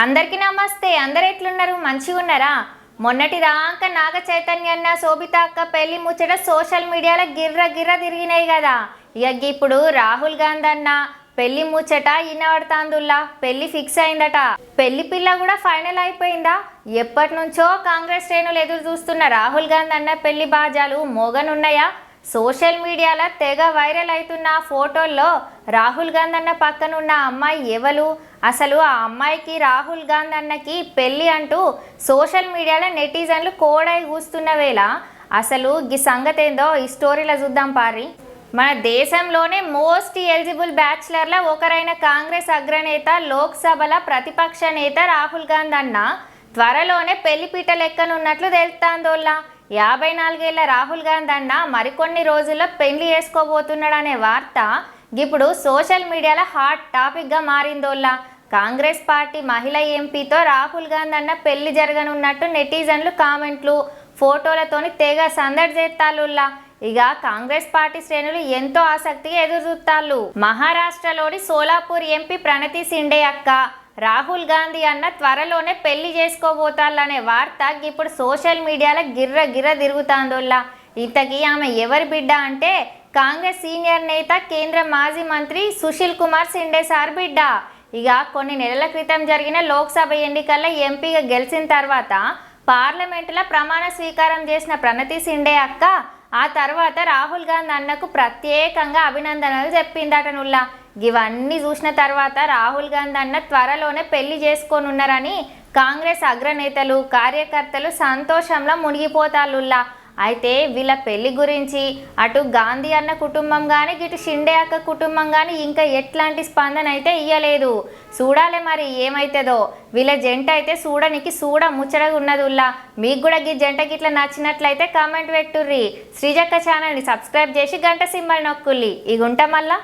అందరికీ నమస్తే. అందరు ఎట్లున్నారు? మంచిగా ఉన్నారా? మొన్నటి దాకా నాగ చైతన్య అన్న శోభిత అక్క పెళ్ళి ముచ్చట సోషల్ మీడియాలో గిర్ర గిర్ర తిరిగినాయి కదా. ఇక ఇప్పుడు రాహుల్ గాంధీ అన్న పెళ్ళి ముచ్చట ఇన్నవడతాందుల్లా పెళ్ళి ఫిక్స్ అయిందట. పెళ్ళి పిల్ల కూడా ఫైనల్ అయిపోయిందా? ఎప్పటి నుంచో కాంగ్రెస్ శ్రేణులు ఎదురు చూస్తున్న రాహుల్ గాంధీ అన్న పెళ్ళి బాజాలు మోగనున్నాయా? సోషల్ మీడియాలో తెగ వైరల్ అవుతున్న ఫోటోల్లో రాహుల్ గాంధీ అన్న పక్కనున్న అమ్మాయి ఎవరు అసలు ఆ అమ్మాయికి రాహుల్ గాంధీ అన్నకి పెళ్ళి అంటూ సోషల్ మీడియాలో నెటిజన్లు కోడై కూస్తున్న వేళ అసలు ఈ సంగతి ఏందో ఈ స్టోరీలో చూద్దాం పారి. మన దేశంలోనే మోస్ట్ ఎలిజిబుల్ బ్యాచిలర్ల ఒకరైన కాంగ్రెస్ అగ్రనేత లోక్సభల ప్రతిపక్ష నేత రాహుల్ గాంధీ అన్న త్వరలోనే పెళ్ళిపీట లెక్కనున్నట్లు తెలుస్తాందోళ్ళ యాభై నాలుగేళ్ళ రాహుల్ గాంధీ అన్న మరికొన్ని రోజుల్లో పెళ్ళి చేసుకోబోతున్నాడనే వార్త ఇప్పుడు సోషల్ మీడియాలో హాట్ టాపిక్గా మారిందోల్లా కాంగ్రెస్ పార్టీ మహిళ ఎంపీతో రాహుల్ గాంధీ అన్న పెళ్ళి జరగనున్నట్టు నెటిజన్లు కామెంట్లు. ఫోటోలతోని తెగ సందడి చేస్తాలుల్లా ఇక కాంగ్రెస్ పార్టీ శ్రేణులు ఎంతో ఆసక్తిగా ఎదురు చూస్తాళ్ళు మహారాష్ట్రలోని సోలాపూర్ ఎంపీ ప్రణతి సిండే అక్క. రాహుల్ గాంధీ అన్న త్వరలోనే పెళ్ళి చేసుకోబోతాళ్ళనే వార్త ఇప్పుడు సోషల్ మీడియాలో గిర్ర గిర్ర తిరుగుతాందోళ్ళ ఇంతకీ ఆమె ఎవరి బిడ్డ అంటే కాంగ్రెస్ సీనియర్ నేత కేంద్ర మాజీ మంత్రి సుశీల్ కుమార్ సిండే సార్ బిడ్డ. ఇక కొన్ని నెలల క్రితం జరిగిన లోక్సభ ఎన్నికల్లో ఎంపీగా గెలిచిన తర్వాత పార్లమెంటులో ప్రమాణ స్వీకారం చేసిన ప్రణతి సిండే అక్క ఆ తర్వాత రాహుల్ గాంధీ అన్నకు ప్రత్యేకంగా అభినందనలు చెప్పిందట నుల్లా. ఇవన్నీ చూసిన తర్వాత రాహుల్ గాంధీ అన్న త్వరలోనే పెళ్ళి చేసుకోనున్నారని కాంగ్రెస్ అగ్రనేతలు కార్యకర్తలు సంతోషంలో మునిగిపోతాళ్ళుల్లా అయితే వీళ్ళ పెళ్ళి గురించి అటు గాంధీ అన్న కుటుంబం కానీ ఇటు షిండే అక్క కుటుంబం కానీ ఇంకా ఎట్లాంటి స్పందన అయితే ఇయ్యలేదు. చూడాలి మరి ఏమైతుందో. వీళ్ళ జంట అయితే చూడనికి చూడ ముచ్చటగా ఉన్నదిల్లా. మీకు కూడా ఈ జంటకి ఇట్లా నచ్చినట్లయితే కామెంట్ పెట్టుర్రి. శ్రీజక్క ఛానల్ని సబ్స్క్రైబ్ చేసి గంట సింబల్ నొక్కుల్లి. ఇగుంట మళ్ళా.